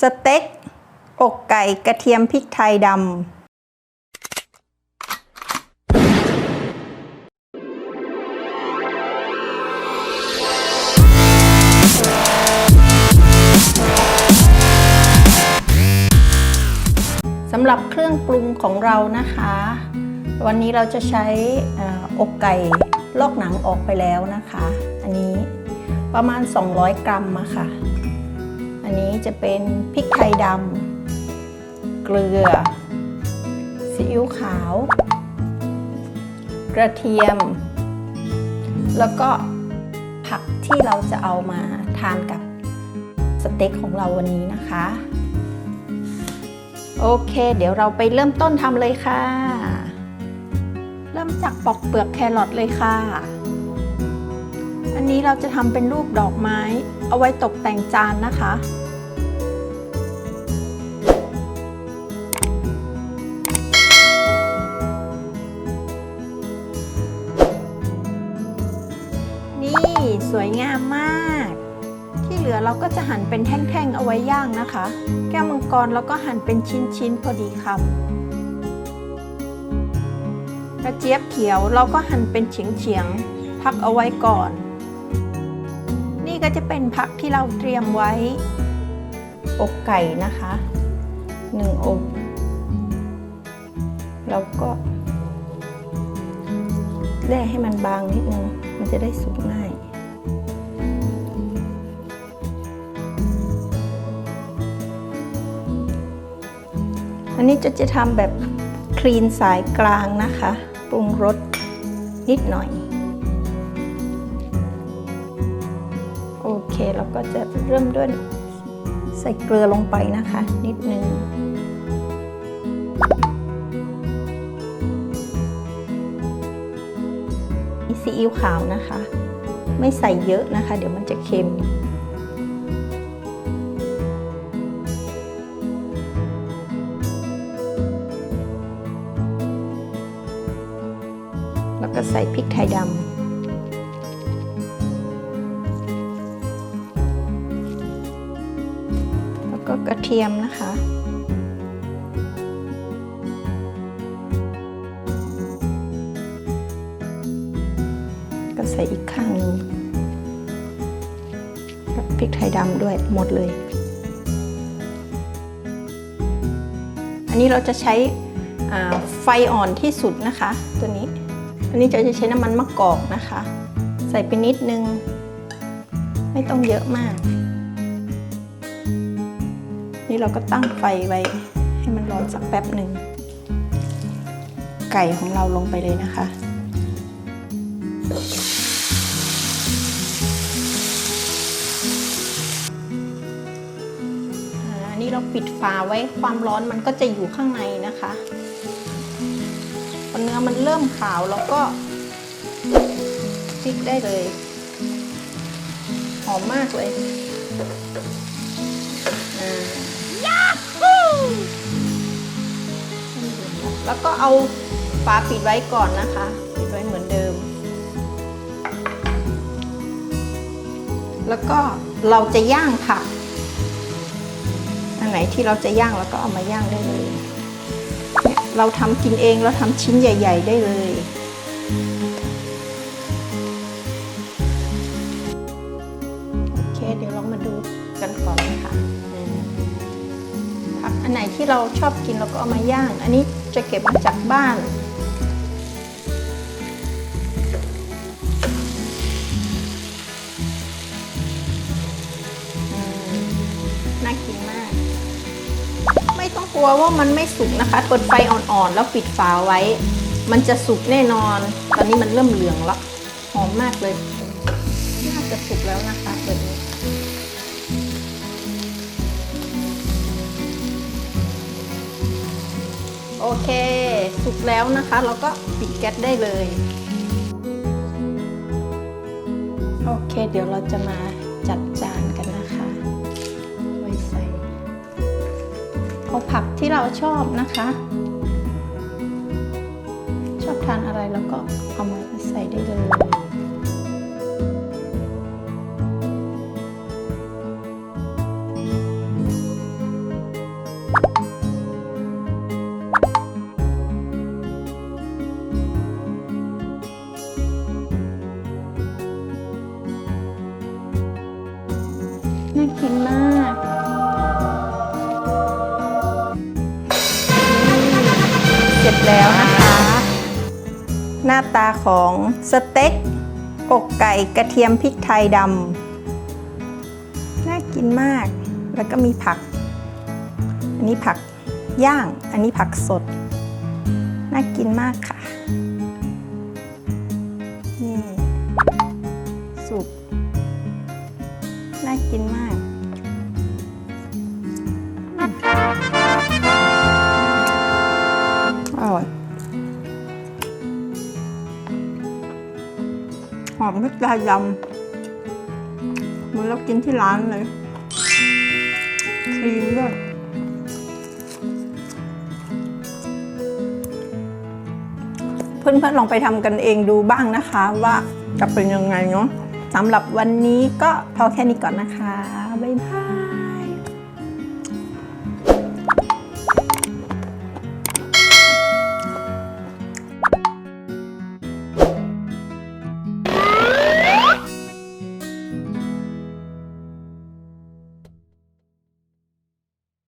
สเต็ก อกไก่กระเทียมพริกไทยดำสำหรับเครื่องปรุงของเรานะคะ วันนี้เราจะใช้อออกไก่ลอกหนังออกไปแล้วนะคะ อันนี้ประมาณ 200 กรัมอะค่ะ อันนี้จะเป็นพริกไทยดำเกลือซีอิ๊วขาว กระเทียม แล้วก็ผักที่เราจะเอามาทานกับสเต็กของเราวันนี้นะคะ โอเค เดี๋ยวเราไปเริ่มต้นทำเลยค่ะ เริ่มจากปอกเปลือกแครอทเลยค่ะ อันนี้เราจะทำเป็นรูปดอกไม้ เอาไว้ตกแต่งจานนะคะ นี่สวยงามมาก ที่เหลือเราก็จะหั่นเป็นแท่งๆเอาไว้ย่างนะคะ แก้วมังกรเราก็หั่นเป็นชิ้นๆพอดีคำกระเจี๊ยบเขียวเราก็หั่นเป็นเฉียงๆพักเอาไว้ก่อน นี่ก็จะเป็นผักที่เราเตรียมไว้ อกไก่นะคะหนึ่งอกแล้วก็แล่ให้มันบางนิดนึง มันจะได้สุกง่าย อันนี้จะจะทำแบบคลีนสายกลางนะคะ ปรุงรสนิดหน่อย เคเราก็จะเริ่มด้วยใส่เกลือลงไปนะคะ นิดนึงมีซีอิ๊วขาวนะคะ ไม่ใส่เยอะนะคะ เดี๋ยวมันจะเค็ม แล้วก็ใส่พริกไทยดำ ก็กระเทียมนะคะ ก็ใส่อีกข้างหนึงกับพริกไทยดำด้วยหมดเลย อันนี้เราจะใช้ไฟอ่อนที่สุดนะคะ ตัวนี้ อันนี้จะใช้น้ำมันมะกอกนะคะ ใส่ไปนิดนึง ไม่ต้องเยอะมาก นี่เราก็ตั้งไฟไว้ให้มันร้อนสักแป๊บหนึ่ง ไก่ของเราลงไปเลยนะคะ อันนี้เราปิดฝาไว้ความร้อนมันก็จะอยู่ข้างในนะคะพอเนื้อมันเริ่มขาวแล้วก็พลิกได้เลย หอมมากเลย แล้วก็เอาฝาปิดไว้ก่อนนะคะ ปิดไว้เหมือนเดิม แล้วก็เราจะย่างผักอันไหนที่เราจะย่างเราก็เอามาย่างได้เลยเนี่ยเราทำกินเองเราทำชิ้นใหญ่ ๆ ได้เลยโอเคเดี๋ยวเรามาดูกันก่อนนะคะ อันไหนที่เราชอบกินเราก็เอามาย่าง อันนี้จะเก็บมาจากบ้าน น่ากินมาก ไม่ต้องกลัวว่ามันไม่สุกนะคะ เปิดไฟอ่อนๆ แล้วปิดฝาไว้ มันจะสุกแน่นอน ตอนนี้มันเริ่มเหลืองแล้ว หอมมากเลย น่าจะสุกแล้วนะคะเปิดนี้ โอเค สุกแล้วนะคะ เราก็ปิดแก๊สได้เลย โอเค เดี๋ยวเราจะมาจัดจานกันนะคะไว้ใส่เอาผักที่เราชอบนะคะ ชอบทานอะไรแล้วก็เอามาใส่ได้เลย แล้วนะคะ หน้าตาของสเต็กอกไก่กระเทียมพริกไทยดำน่ากินมาก แล้วก็มีผัก อันนี้ผักย่าง อันนี้ผักสด น่ากินมากค่ะ นี่ สุก น่ากินมาก พริกไทยำเหมือนเรากินที่ร้านเลย ครีมด้วยเพื่อนๆลองไปทำกันเองดูบ้างนะคะว่าจะเป็นยังไงเนาะสำหรับวันนี้ก็พอแค่นี้ก่อนนะคะ บ๊ายบาย